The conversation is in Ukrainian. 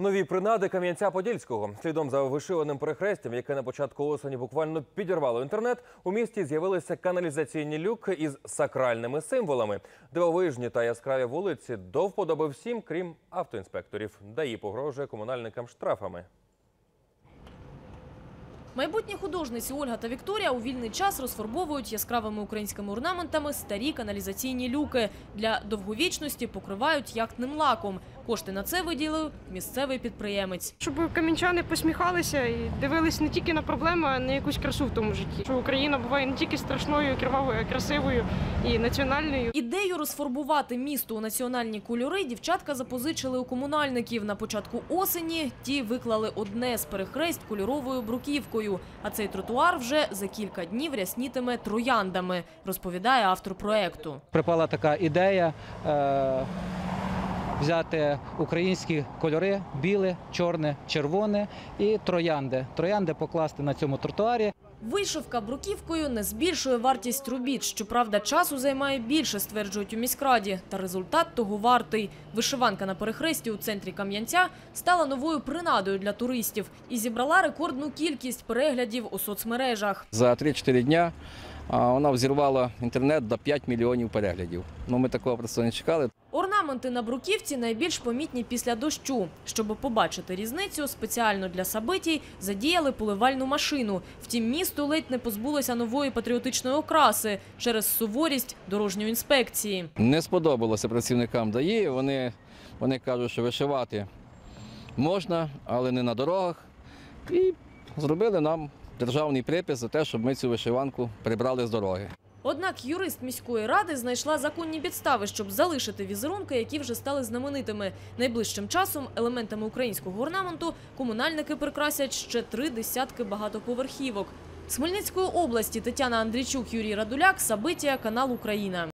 Нові принади Кам'янця-Подільського. Слідом за вишиваним перехрестям, яке на початку осені буквально підірвало інтернет, у місті з'явилися каналізаційні люки із сакральними символами. Дивовижні та яскраві вулиці до вподоби всім, крім автоінспекторів. ДАІ погрожує комунальникам штрафами. Майбутні художниці Ольга та Вікторія у вільний час розфарбовують яскравими українськими орнаментами старі каналізаційні люки. Для довговічності покривають яхтним лаком. Кошти на це виділив місцевий підприємець. Щоб камінчани посміхалися і дивились не тільки на проблеми, а на якусь красу в тому житті. Що Україна буває не тільки страшною, кривавою, а красивою і національною. Ідею розфарбувати місто у національні кольори дівчатка запозичили у комунальників. На початку осені ті виклали одне з перехресть кольоровою бруківкою. А цей тротуар вже за кілька днів ряснітиме трояндами, розповідає автор проекту. припала така ідея е, взяти українські кольори біле, чорне, червоне і троянди. Троянди покласти на цьому тротуарі. Вишивка бруківкою не збільшує вартість робіт. Щоправда, часу займає більше, стверджують у міськраді. Та результат того вартий. Вишиванка на перехресті у центрі Кам'янця стала новою принадою для туристів і зібрала рекордну кількість переглядів у соцмережах. За 3-4 дня а, вона взірвала інтернет до 5 мільйонів переглядів. Ну, ми такого просто не чекали. Орнаменти на бруківці найбільш помітні після дощу. Щоб побачити різницю, спеціально для сабитій задіяли поливальну машину. Втім, місто ледь не позбулося нової патріотичної окраси через суворість дорожньої інспекції. Не сподобалося працівникам ДАІ. Вони, вони кажуть, що вишивати можна, але не на дорогах. І зробили нам державний припис за те, щоб ми цю вишиванку прибрали з дороги. Однак юрист міської ради знайшла законні підстави, щоб залишити візерунки, які вже стали знаменитими. Найближчим часом елементами українського орнаменту комунальники прикрасять ще три десятки багатоповерхівок. З Хмельницької області Тетяна Андрійчук, Юрій Радуляк, Сабитія, канал Україна.